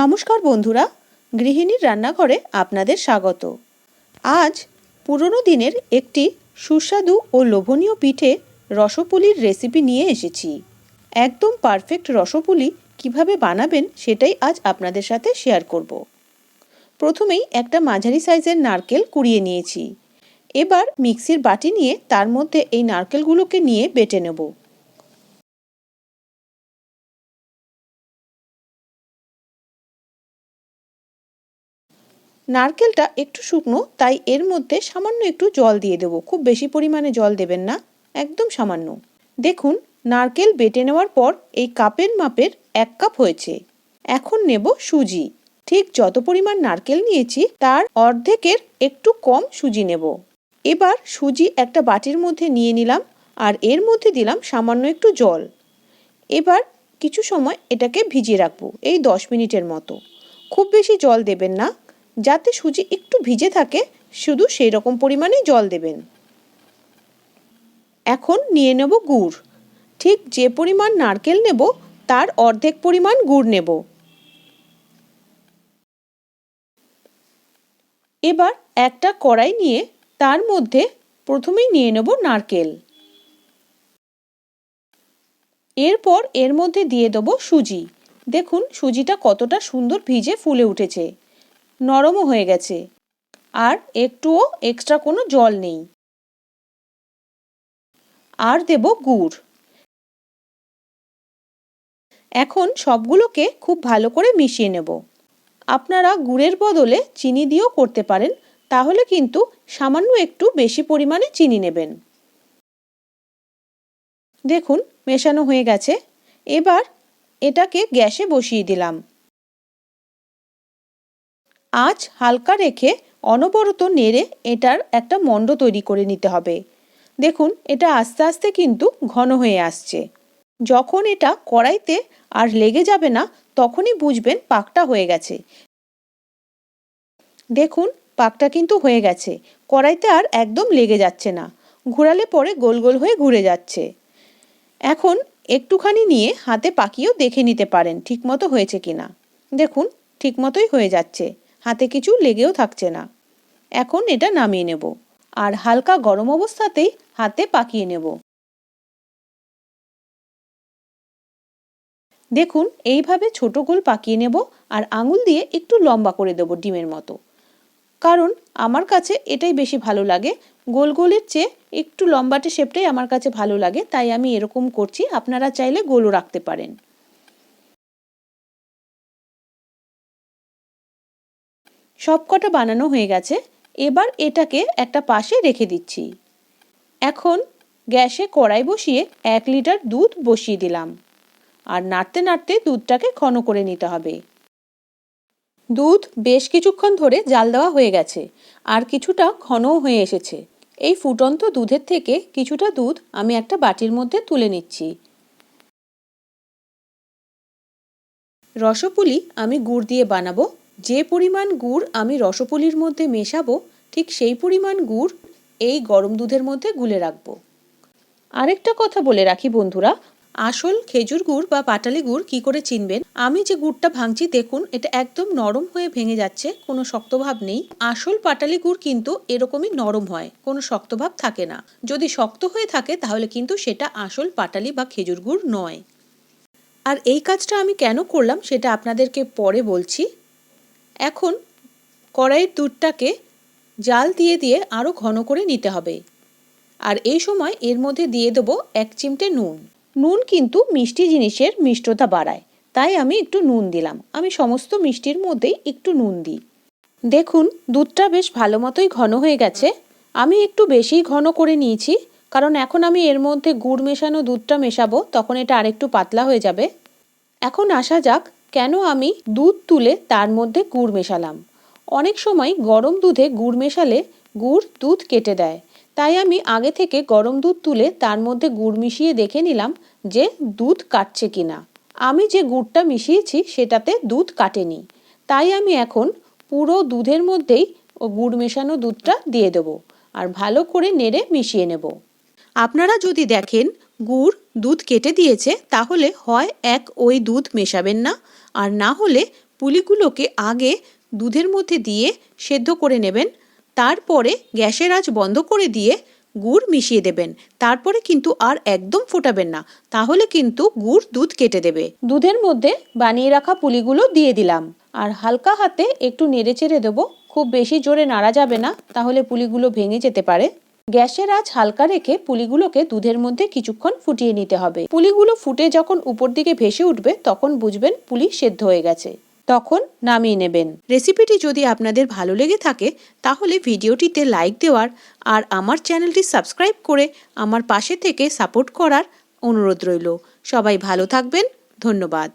নমস্কার বন্ধুরা, গৃহিণীর রান্নাঘরে আপনাদের স্বাগত। আজ পুরনো দিনের একটি সুস্বাদু ও লোভনীয় পিঠে রসপুলির রেসিপি নিয়ে এসেছি। একদম পারফেক্ট রসপুলি কীভাবে বানাবেন সেটাই আজ আপনাদের সাথে শেয়ার করব। প্রথমেই একটা মাঝারি সাইজের নারকেল কুড়িয়ে নিয়েছি। এবার মিক্সির বাটি নিয়ে তার মধ্যে এই নারকেলগুলোকে নিয়ে বেটে নেব। নারকেলটা একটু শুকনো, তাই এর মধ্যে সামান্য একটু জল দিয়ে দেবো। খুব বেশি পরিমাণে জল দেবেন না, একদম সামান্য। দেখুন, নারকেল বেটে নেওয়ার পর এই কাপের মাপের এক কাপ হয়েছে। এখন নেব সুজি। ঠিক যত পরিমাণ নারকেল নিয়েছি, তার অর্ধেকের একটু কম সুজি নেব। এবার সুজি একটা বাটির মধ্যে নিয়ে নিলাম আর এর মধ্যে দিলাম সামান্য একটু জল। এবার কিছু সময় এটাকে ভিজিয়ে রাখব, এই দশ মিনিটের মতো। খুব বেশি জল দেবেন না যাতে সুজি একটু ভিজে থাকে, শুধু সেই রকম পরিমাণে জল দেবেন। এখন নিয়ে নেব গুড়। ঠিক যে পরিমাণ নারকেল নেব, তার অর্ধেক পরিমাণ গুড় নেব। এবার একটা কড়াই নিয়ে তার মধ্যে প্রথমেই নিয়ে নেব নারকেল। এরপর এর মধ্যে দিয়ে দেবো সুজি। দেখুন সুজিটা কতটা সুন্দর ভিজে ফুলে উঠেছে। নরমও হয়ে গেছে। আর একটুও এক্সট্রা কোনো জল নেই। আর দেব গুড়। এখন সবগুলোকে খুব ভালো করে মিশিয়ে নেব। আপনারা গুড়ের বদলে চিনি দিয়েও করতে পারেন, তাহলে কিন্তু সামান্য একটু বেশি পরিমাণে চিনি নেবেন। দেখুন, মেশানো হয়ে গেছে। এবার এটাকে গ্যাসে বসিয়ে দিলাম। আঁচ হালকা রেখে অনবরত নেড়ে এটার একটা মণ্ড তৈরি করে নিতে হবে। দেখুন, এটা আস্তে আস্তে কিন্তু ঘন হয়ে আসছে। যখন এটা কড়াইতে আর লেগে যাবে না, তখনই বুঝবেন পাকটা হয়ে গেছে। দেখুন, পাকটা কিন্তু হয়ে গেছে। কড়াইতে আর একদম লেগে যাচ্ছে না। ঘোরালে পরে গোল গোল হয়ে ঘুরে যাচ্ছে। এখন একটুখানি নিয়ে হাতে পাকিয়েও দেখে নিতে পারেন ঠিকমতো হয়েছে কিনা। দেখুন, ঠিকমতোই হয়ে যাচ্ছে। হাতে কিছু লেগেও থাকছে না। এখন এটা নামিয়ে নেব আর হালকা গরম অবস্থাতেই হাতে পাকিয়ে নেব। দেখুন, এইভাবে ছোট গোল পাকিয়ে নেব আর আঙুল দিয়ে একটু লম্বা করে দেব ডিমের মতো। কারণ আমার কাছে এটাই বেশি ভালো লাগে। গোল গোলের চেয়ে একটু লম্বাটে শেপটাই আমার কাছে ভালো লাগে, তাই আমি এরকম করছি। আপনারা চাইলে গোলও রাখতে পারেন। সব কটা বানানো হয়ে গেছে। এবার এটাকে একটা পাশে রেখে দিচ্ছি। এখন গ্যাসে কড়াই বসিয়ে এক লিটার দুধ বসিয়ে দিলাম। আর নাড়তে নাড়তে দুধটাকে ঘন করে নিতে হবে। দুধ বেশ কিছুক্ষণ ধরে জাল দেওয়া হয়ে গেছে। আর কিছুটা ঘনও হয়ে এসেছে। এই ফুটন্ত দুধের থেকে কিছুটা দুধ আমি একটা বাটির মধ্যে তুলে নিচ্ছি। রসপুলি আমি গুড় দিয়ে বানাবো। যে পরিমাণ গুড় আমি রসপুলির মধ্যে মেশাবো, ঠিক সেই পরিমাণ গুড় এই গরম দুধের মধ্যে গুলে রাখব। আরেকটা কথা বলে রাখি বন্ধুরা, আসল খেজুর গুড় বা পাটালি গুড় কি করে চিনবেন? আমি যে গুড়টা ভাঙছি, দেখুন, এটা একদম নরম হয়ে ভেঙে যাচ্ছে, কোনো শক্তভাব নেই। আসল পাটালি গুড় কিন্তু এরকমই নরম হয়, কোনো শক্তভাব থাকে না। যদি শক্ত হয়ে থাকে, তাহলে কিন্তু সেটা আসল পাটালি বা খেজুর গুড় নয়। আর এই কাজটা আমি কেন করলাম, সেটা আপনাদেরকে পরে বলছি। এখন কড়াইয়ের দুধটাকে জাল দিয়ে দিয়ে আরও ঘন করে নিতে হবে। আর এই সময় এর মধ্যে দিয়ে দেবো এক চিমটে নুন। নুন কিন্তু মিষ্টি জিনিসের মিষ্টতা বাড়ায়, তাই আমি একটু নুন দিলাম। আমি সমস্ত মিষ্টির মধ্যেই একটু নুন দিই। দেখুন, দুধটা বেশ ভালো মতোই ঘন হয়ে গেছে। আমি একটু বেশি ঘন করে নিয়েছি, কারণ এখন আমি এর মধ্যে গুড় মেশানো দুধটা মেশাবো, তখন এটা আরেকটু পাতলা হয়ে যাবে। এখন আসা যাক কেন আমি দুধ তুলে তার মধ্যে গুড় মেশালাম? অনেক সময় গরম দুধে গুড় মেশালে গুড় দুধ কেটে দেয়। তাই আমি আগে থেকে গরম দুধ তুলে তার মধ্যে গুড় মিশিয়ে দেখে নিলাম যে দুধ কাটছে কিনা। আমি যে গুড়টা মিশিয়েছি সেটাতে দুধ কাটেনি। তাই আমি এখন পুরো দুধের মধ্যেই ও গুড় মেশানো দুধটা দিয়ে দেবো আর ভালো করে নেড়ে মিশিয়ে নেব। আপনারা যদি দেখেন গুড় দুধ কেটে দিয়েছে, তাহলে হয় এক ওই দুধ মেশাবেন না। আর না হলে পুলিগুলোকে আগে দুধের মধ্যে দিয়ে সেদ্ধ করে নেবেন। তারপরে গ্যাসের আঁচ বন্ধ করে দিয়ে গুড় মিশিয়ে দেবেন। তারপরে কিন্তু আর একদম ফোটাবেন না। তাহলে কিন্তু গুড় দুধ কেটে দেবে। দুধের মধ্যে বানিয়ে রাখা পুলিগুলো দিয়ে দিলাম। আর হালকা হাতে একটু নেড়ে চেড়ে দেবো। খুব বেশি জোরে নাড়া যাবে না, তাহলে পুলিগুলো ভেঙে যেতে পারে। গ্যাসের আঁচ হালকা রেখে পুলিগুলোকে দুধের মধ্যে কিছুক্ষণ ফুটিয়ে নিতে হবে। পুলিগুলো ফুটে যখন উপর দিকে ভেসে উঠবে, তখন বুঝবেন পুলি সেদ্ধ হয়ে গেছে। তখন নামিয়ে নেবেন। রেসিপিটি যদি আপনাদের ভালো লেগে থাকে, তাহলে ভিডিওটিতে লাইক দেওয়ার আর আমার চ্যানেলটি সাবস্ক্রাইব করে আমার পাশে থেকে সাপোর্ট করার অনুরোধ রইল। সবাই ভালো থাকবেন। ধন্যবাদ।